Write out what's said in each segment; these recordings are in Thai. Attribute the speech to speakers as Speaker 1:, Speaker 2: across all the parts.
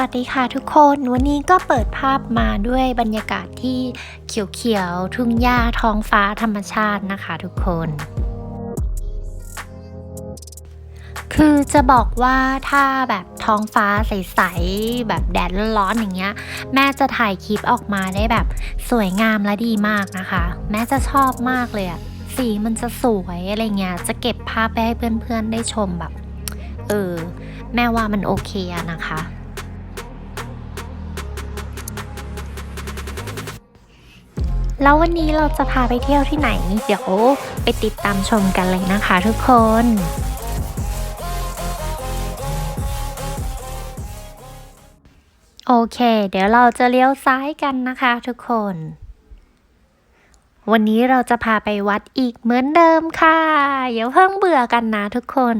Speaker 1: สวัสดีค่ะทุกคนวันนี้ก็เปิดภาพมาด้วยบรรยากาศที่เขียวๆ ทุ่งหญ้าท้องฟ้าธรรมชาตินะคะทุกคน คือจะบอกว่าถ้าแบบท้องฟ้าใสๆแบบแดดร้อนๆอย่างเงี้ย แม่จะถ่ายคลิปออกมาได้แบบสวยงามและดีมากนะคะ แม่จะชอบมากเลยอะสีมันจะสวยอะไรเงี้ยจะเก็บภาพไปให้เพื่อนๆได้ชมแบบ เออ แม่ว่ามันโอเคอะนะคะ แล้ววันนี้เราจะพาไปเที่ยวที่ไหน เดี๋ยวไปติดตามชมกันเลยนะคะทุกคนโอเค เดี๋ยวเราจะเลี้ยวซ้ายกันนะคะทุกคน วันนี้เราจะพาไปวัดอีกเหมือนเดิมค่ะ อย่าเพิ่งเบื่อกันนะทุกคน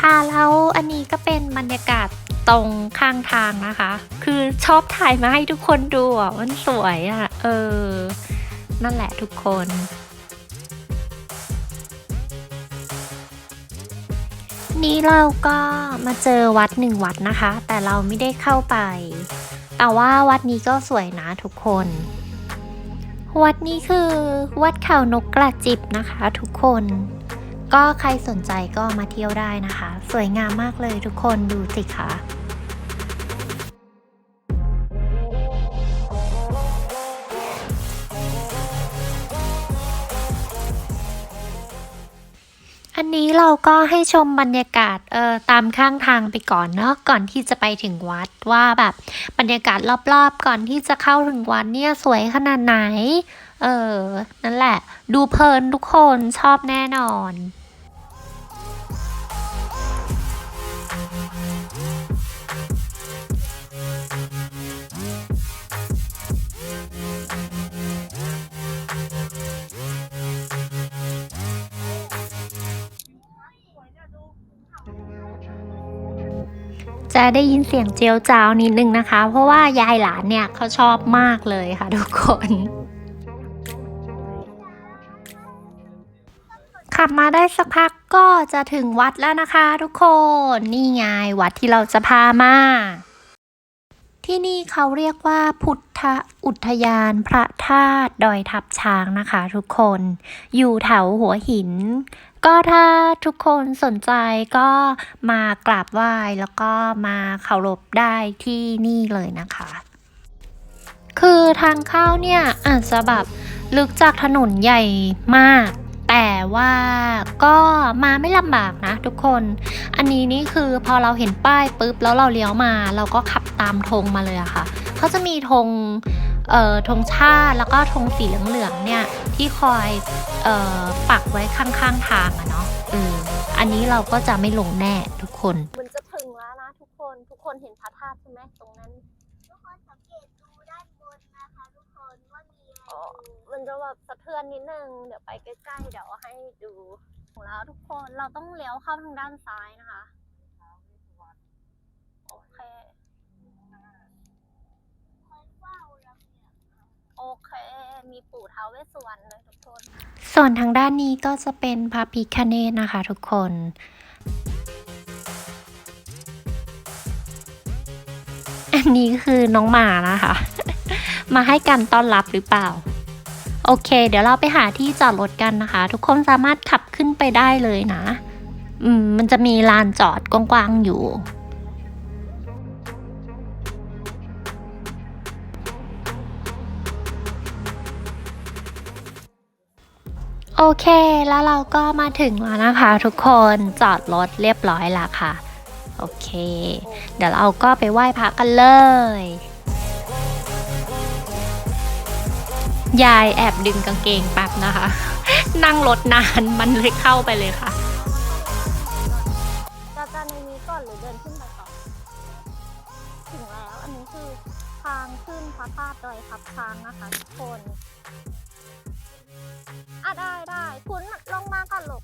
Speaker 1: ค่ะแล้วอันนี้ก็เป็นบรรยากาศตรงข้างทางนะคะ คือชอบถ่ายมาให้ทุกคนดูอะมันสวยอะ เออ นั่นแหละทุกคน นี้เราก็มาเจอวัดหนึ่งวัดนะคะ แต่เราไม่ได้เข้าไป แต่ว่าวัดนี้ก็สวยนะทุกคน วัดนี้คือวัดเขานกกระจิบนะคะ ทุกคน ก็ใครสนใจก็มาเที่ยวได้นะคะ สวยงามมากเลยทุกคนดูสิคะอันนี้เราก็ให้ชมบรรยากาศเอ่อตามข้างทางไปก่อนเนาะก่อนที่จะไปถึงวัดว่าแบบบรรยากาศรอบๆ ก่อนที่จะเข้าถึงวัดเนี่ยสวยขนาดไหน เออนั่นแหละ ดูเพลินทุกคนชอบแน่นอน จะได้ยินเสียงเจียวจ้าวนิดนึงนะคะ เพราะว่ายายหลานเนี่ยเขาชอบมากเลยค่ะทุกคนขับมาได้สักพักก็จะถึงวัดแล้วนะคะทุกคน นี่ไงวัดที่เราจะพามา ที่นี่เขาเรียกว่าพุทธอุทยานพระธาตุดอยทับช้างนะคะทุกคน อยู่แถวหัวหิน ก็ถ้าทุกคนสนใจก็มากราบไหว้แล้วก็มาเคารพได้ที่นี่เลยนะคะ คือทางเข้าเนี่ยอาจจะแบบลึกจากถนนใหญ่มาก แต่ว่าก็มาไม่ลำบากนะทุกคน อันนี้นี่คือพอเราเห็นป้ายปุ๊บแล้วเราเลี้ยวมา เราก็ขับตามธงมาเลยอะค่ะเขาจะมีธง ธงชาติแล้วก็ธงสีเหลืองๆเนี่ยที่คอยเอ่อปักไว้ข้างๆทางอะเนาะเอออันนี้เราก็จะไม่ลงแน่ทุกคน
Speaker 2: มันจะถึงแล้วนะทุกคนทุกคนเห็นพระธาตุใช่ไหมตรงนั้น
Speaker 3: ทุกคนสังเกตดูด้านบนนะคะทุกคนว่ามีอะไร
Speaker 2: อ๋อ
Speaker 3: อยู่
Speaker 2: มันจะแบบสะเทือนนิดนึงเดี๋ยวไปใกล้ๆเดี๋ยวให้ดูของแล้วทุกคนเราต้องเลี้ยวเข้าทางด้านซ้ายนะคะโอเค โอเค มีปู่ท้าวเวสสุวรรณเลยทุกคน
Speaker 1: ส่วนทางด้านนี้ก็จะเป็นพระพิคเนตนะคะทุกคนอันนี้คือน้องหมานะคะ มาให้การต้อนรับหรือเปล่า โอเค เดี๋ยวเราไปหาที่จอดรถกันนะคะ ทุกคนสามารถขับขึ้นไปได้เลยนะ อืมมันจะมีลานจอดกว้างๆอยู่ โอเค แล้วเราก็มาถึงแล้วนะคะทุกคนจอดรถเรียบร้อยแล้วค่ะ โอเค เดี๋ยวเราก็ไปไหว้พระกันเลย ยายแอบดึงกางเกงแป๊บนะคะ นั่งรถนานมันเลยเข้าไปเลยค่ะ
Speaker 2: จะจะในนี้ก่อนหรือเดินขึ้นไปต่อนถึงแล้ว อันนี้คือทางขึ้นพระธาตุดอยทับช้างนะคะทุกคน อะได้ได้คุณลงมาก่อนลูก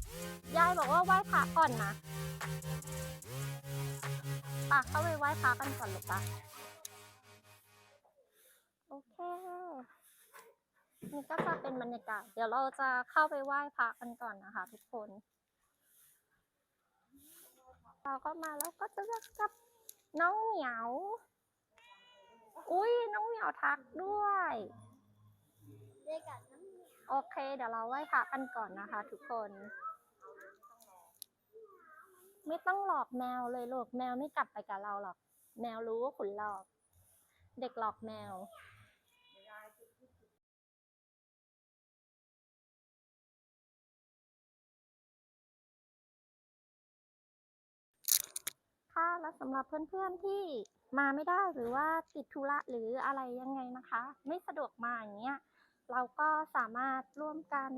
Speaker 2: ยายบอกว่าไหว้พระก่อนนะปะเข้าไปไหว้พระกันก่อนลูกปะโอเคนี่ก็จะเป็นบรรยากาศ เดี๋ยวเราจะเข้าไปไหว้พระกันก่อนนะคะ ทุกคน เราก็มาแล้วก็จะเจอกับน้องเหมียว อุ้ยน้องเหมียวทักด้วย
Speaker 3: เรียกกันน้ำเหนียว
Speaker 2: โอเค เดี๋ยวเราไหว้พระกันก่อนนะคะ ทุกคน ไม่ต้องหลอกแมวเลยลูกแมวไม่กลับไปกับเราหรอก แมวรู้ว่าขุนหลอก เด็กหลอกแมวค่ะแล้วสำหรับเพื่อนๆที่มาไม่ได้หรือว่าติดธุระหรืออะไรยังไงนะคะ ไม่สะดวกมาอย่างเงี้ย เราก็สามารถร่วมกัน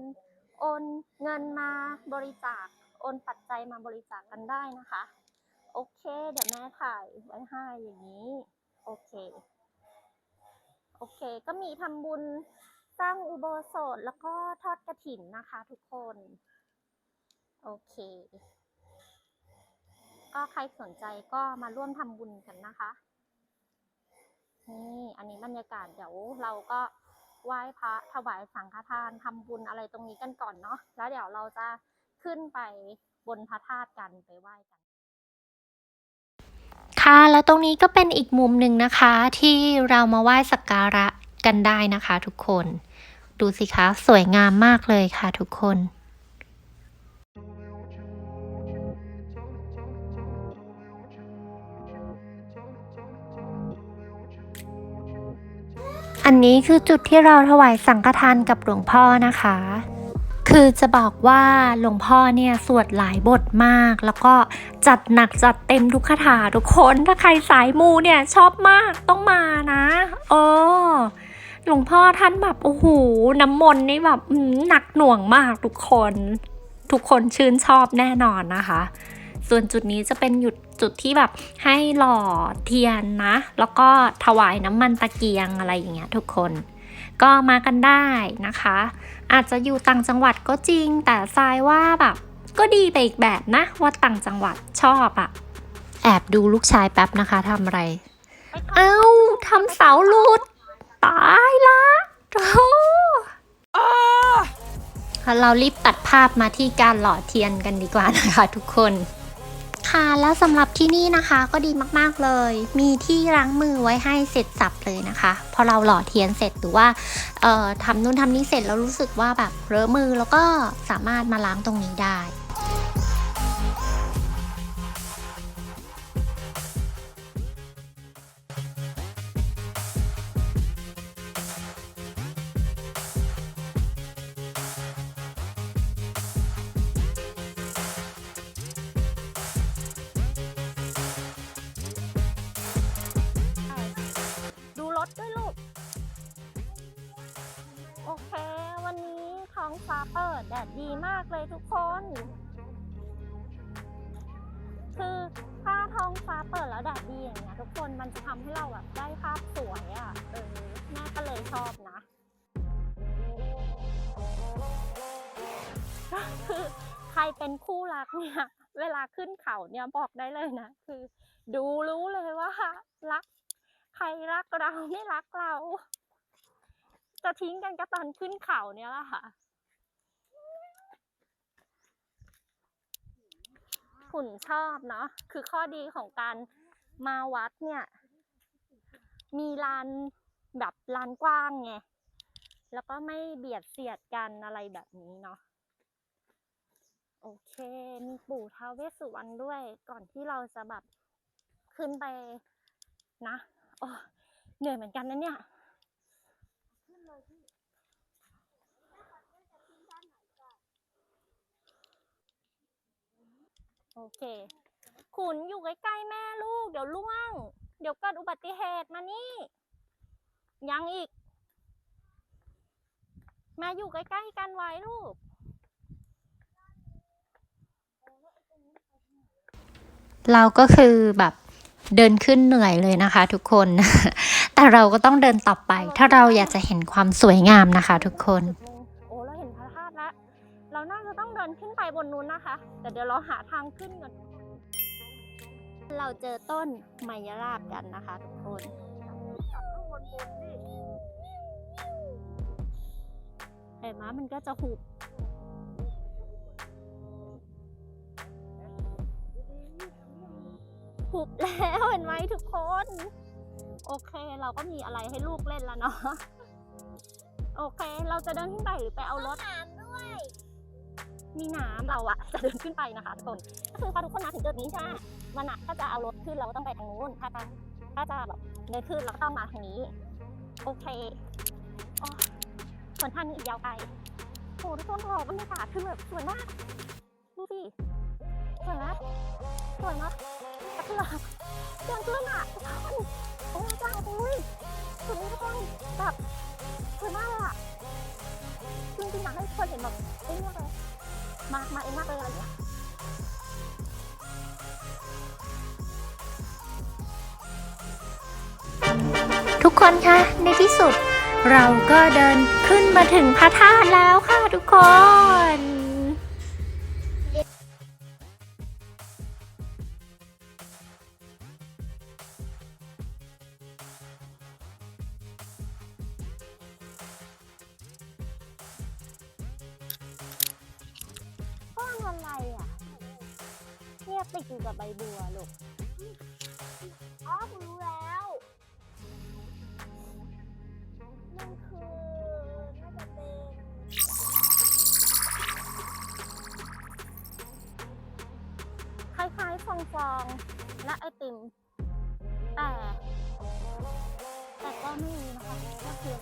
Speaker 2: โอนเงินมาบริจาค โอนปัจจัยมาบริจาคกันได้นะคะ โอเค เดี๋ยวแม่ถ่ายไว้ให้อย่างนี้ โอเค โอเค ก็มีทำบุญสร้างอุโบสถแล้วก็ทอดกระถินนะคะทุกคน โอเค ก็ใครสนใจก็มาร่วมทำบุญกันนะคะ นี่ อันนี้บรรยากาศเดี๋ยวเราก็ ไหว้พระถวายสังฆทานทำบุญอะไรตรงนี้กันก่อนเนาะแล้วเดี๋ยวเราจะขึ้นไปบนพระธาตุกันไปไหว้กัน
Speaker 1: ค่ะแล้วตรงนี้ก็เป็นอีกมุมหนึ่งนะคะ ที่เรามาไหว้สักการะกันได้นะคะ ทุกคน ดูสิคะ สวยงามมากเลยค่ะทุกคน นี้คือจุดที่เราถวายสังฆทานกับหลวงพ่อนะคะ คือจะบอกว่าหลวงพ่อเนี่ยสวดหลายบทมาก แล้วก็จัดหนักจัดเต็มทุกคาถาทุกคนถ้าใครสายมูเนี่ยชอบมากต้องมานะเออหลวงพ่อท่านแบบโอ้โหน้ำมนต์นี่แบบหนักหน่วงมากทุกคน ทุกคนชื่นชอบแน่นอนนะคะ ส่วนจุดนี้จะเป็นหยุดจุดที่แบบให้หล่อเทียนนะ แล้วก็ถวายน้ำมันตะเกียงอะไรอย่างเงี้ยทุกคน ก็มากันได้นะคะ อาจจะอยู่ต่างจังหวัดก็จริง แต่ทรายว่าแบบก็ดีไปอีกแบบนะว่าต่างจังหวัดชอบอะแอบดูลูกชายแป๊บนะคะทำอะไร
Speaker 2: ไปทำ
Speaker 1: เอ้าทำเสาหลุด ตายละโอ้เรารีบตัดภาพมาที่การหล่อเทียนกันดีกว่านะคะทุกคน ค่ะ แล้วสำหรับที่นี่นะคะก็ดีมากๆเลย มีที่ล้างมือไว้ให้เสร็จสับเลยนะคะ พอเราหล่อเทียนเสร็จหรือว่าทำนู่นทำนี่เสร็จแล้วรู้สึกว่าแบบเลอะมือแล้วก็สามารถมาล้างตรงนี้ได้
Speaker 2: ดแดดดีมากเลยทุกคน คือถ้าท้องฟ้าเปิดแล้วแดดดีอย่างเงี้ยทุกคนมันจะทำให้เราแบบได้ภาพสวยอะ่ะเออแม่ก็เลยชอบนะก็คือใครเป็นคู่รักเนี่ย เวลาขึ้นเขาเนี่ยบอกได้เลยนะ คือ ดูรู้เลยว่ารัก ใครรักเราไม่รักเรา จะทิ้งกันก็ตอนขึ้นเขาเนี่ยแหละค่ะ ขุนชอบเนาะคือข้อดีของการมาวัดเนี่ย มีลานแบบลานกว้างไงแล้วก็ไม่เบียดเสียดกันอะไรแบบนี้เนาะโอเค มีปู่ท้าวเวสสุวรรณด้วยก่อนที่เราจะแบบขึ้นไปนะโอ้เหนื่อยเหมือนกันนะเนี่ย โอเค ขุนอยู่ใกล้ๆแม่ลูก เดี๋ยวล่วง เดี๋ยวเกิดอุบัติเหตุมานี่ ยังอีก มาอยู่ใกล้ๆกันไว้ลูก
Speaker 1: เราก็คือแบบเดินขึ้นเหนื่อยเลยนะคะ ทุกคน แต่เราก็ต้องเดินต่อไป ถ้าเราอยากจะเห็นความสวยงามนะคะ ทุกคน
Speaker 2: บนนู้นนะคะ แต่เดี๋ยวเราหาทางขึ้นก่อนเราเจอต้นไมยราบกันนะคะทุกคนห็นไหมมันก็จะหุบหุบแล้วเห็นไหมทุกคน โอเคเราก็มีอะไรให้ลูกเล่นแล้วเนาะโอเค เราจะเดินขึ้นไปหรือไปเอารถ
Speaker 3: น้ำด้วย
Speaker 2: มีน้ำเราอะจะเดินขึ้นไปนะคะทุกคนก็คือพอทุกคนมาถึงจุดนี้ใช่ไหมมันอะถ้าจะเอารถขึ้นเราก็ต้องไปทางนู้นถ้าจะถ้าจะแบบเดินขึ้นเราก็ต้องมาทางนี้โอเคอ๋อส่วนทางนี้อีกยาวไกลโหทุกคนบอบรรยากาศคือแบบสวยมากดูสิสวยไหมสวยมากแต่คือแบบเดินขึ้นอะทุกคนโอ้ยจ้าอุ้ยสุดนี้ทุกคนแบบสวยมากเลยอะจริงๆอยากให้ทุกคนเห็นแบบเอ้ยเนี่ยเลย มามาเองมากเลยอะไรอย่างเงี้ย
Speaker 1: ทุกคนคะในที่สุด เราก็เดินขึ้นมาถึงพระธาตุแล้วค่ะทุกคน
Speaker 2: เนี่ยติดอยู่กับใบบัวลูก
Speaker 3: อ๋อผมรู้แล้วมันคือน่าจะเป็น
Speaker 2: คล้ายๆฟองฟองและไอติม แต่ แต่ก็ไม่รู้นะคะว่าคือ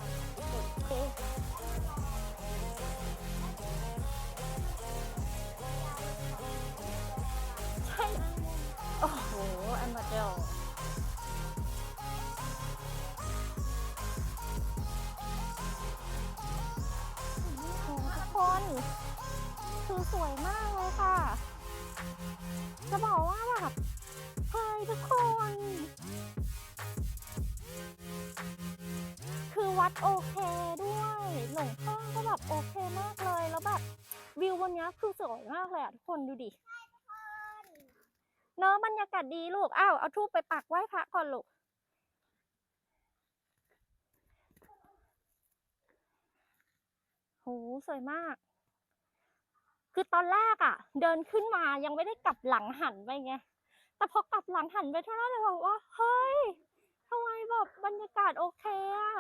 Speaker 2: คือสวยมากเลยค่ะ จะบอกว่าแบบเฮ้ยทุกคน คือวัดโอเคด้วยหลงพ่อก็แบบโอเคมากเลย แล้วแบบวิวบนนี้คือสวยมากเลยอะทุกคนดูดิเนอะบรรยากาศดีลูก อ้าว เอาทูบไปปักไหว้พระก่อนลูก โห สวยมาก คือตอนแรกอะเดินขึ้นมายังไม่ได้กลับหลังหันไปไงแต่พอกลับหลังหันไปเท่านั้นเลยบอกว่าเฮ้ยทำไมแบบบรรยากาศโอเคอะ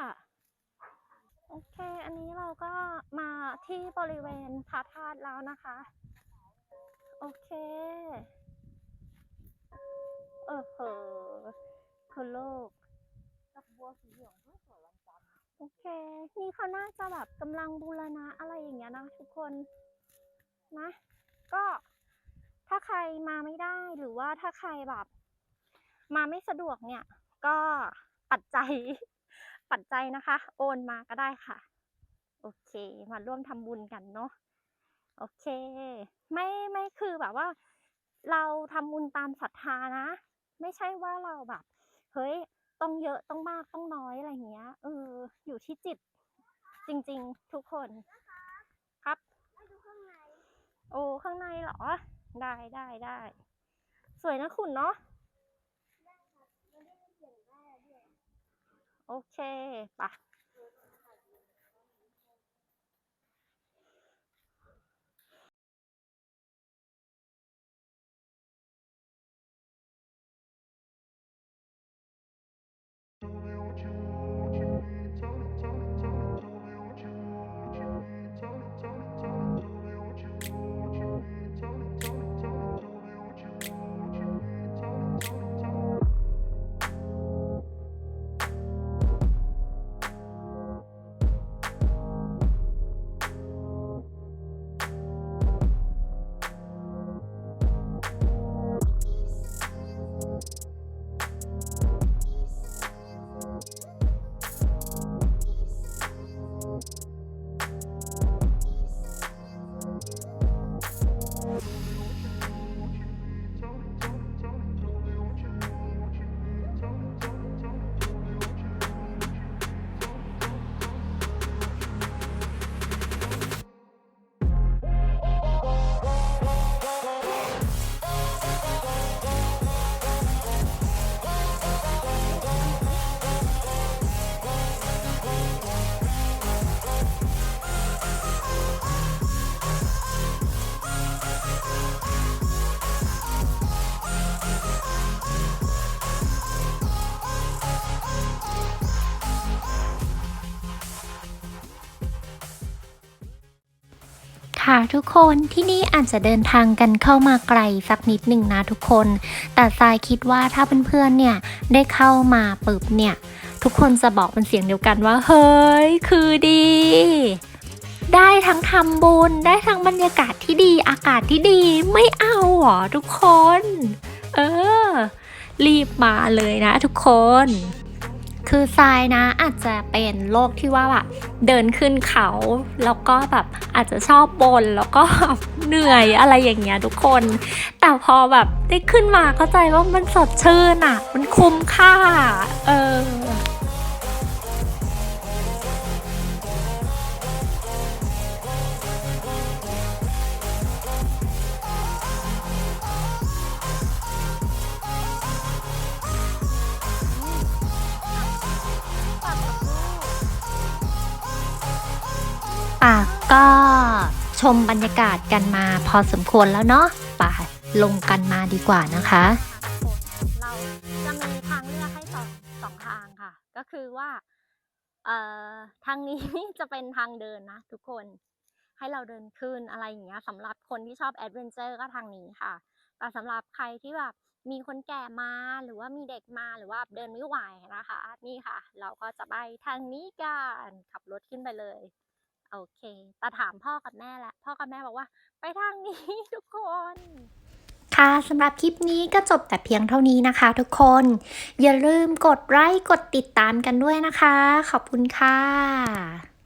Speaker 2: โอเค อันนี้เราก็มาที่บริเวณพระธาตุแล้วนะคะ โอเค เออเหอะคือโลก
Speaker 3: ดอกบัวสีเหลืองด้วยสวยวันจันทร์
Speaker 2: โอเค นี่เขาน่าจะแบบกำลังบูรณะอะไรอย่างเงี้ยนะทุกคน นะ ก็ถ้าใครมาไม่ได้หรือว่าถ้าใครแบบ มาไม่สะดวกเนี่ย ก็ปัจจัยปัจจัยนะคะ โอนมาก็ได้ค่ะ โอเค มาร่วมทำบุญกันเนาะโอเค ไม่ไม่คือแบบว่า เราทำบุญตามศรัทธานะ ไม่ใช่ว่าเราแบบ เฮ้ยต้องเยอะต้องมากต้องน้อยอะไรเงี้ยเอออยู่ที่จิตจริง ๆ ทุกคน ครับ
Speaker 3: มาดูข้างใน
Speaker 2: โอ้ข้างในเหรอ ได้ได้ได้ สวยนะคุณเนาะ
Speaker 3: มันได้เขียนว่าอะไรด้วย
Speaker 2: โอเคปะ
Speaker 1: ทุกคนที่นี่อาจจะเดินทางกันเข้ามาไกลสักนิดหนึ่งนะทุกคน แต่ทรายคิดว่าถ้าเพื่อนๆเนี่ยได้เข้ามาปุบเนี่ย ทุกคนจะบอกเป็นเสียงเดียวกันว่า เฮ้ย คือดี ได้ทั้งทำบุญได้ทั้งบรรยากาศที่ดีอากาศที่ดีไม่เอาหรอทุกคน เออ รีบมาเลยนะทุกคน คือทรายนะอาจจะเป็นโรคที่ว่าแบบเดินขึ้นเขา แล้วก็แบบอาจจะชอบบนแล้วก็เหนื่อยอะไรอย่างเงี้ยทุกคน แต่พอแบบได้ขึ้นมาเข้าใจว่ามันสดชื่นอะ มันคุ้มค่า เออ ก็ชมบรรยากาศกันมาพอสมควรแล้วเนาะป่าลงกันมาดีกว่านะคะ
Speaker 2: เราจะมีทางเลือกให้สองสองทางค่ะ ก็คือว่าเอ่อทางนี้จะเป็นทางเดินนะทุกคนให้เราเดินขึ้นอะไรอย่างเงี้ยสำหรับคนที่ชอบแอดเวนเจอร์ก็ทางนี้ค่ะ แต่สำหรับใครที่แบบมีคนแก่มาหรือว่ามีเด็กมาหรือว่าเดินไม่ไหวนะคะ นี่ค่ะ เราก็จะไปทางนี้กันขับรถขึ้นไปเลย โอเคตาถามพ่อกับแม่และพ่อกับแม่บอกว่า ไปทางนี้ทุกคน
Speaker 1: ค่ะสำหรับคลิปนี้ก็จบแต่เพียงเท่านี้นะคะทุกคน อย่าลืมกดไลค์กดติดตามกันด้วยนะคะ ขอบคุณค่ะ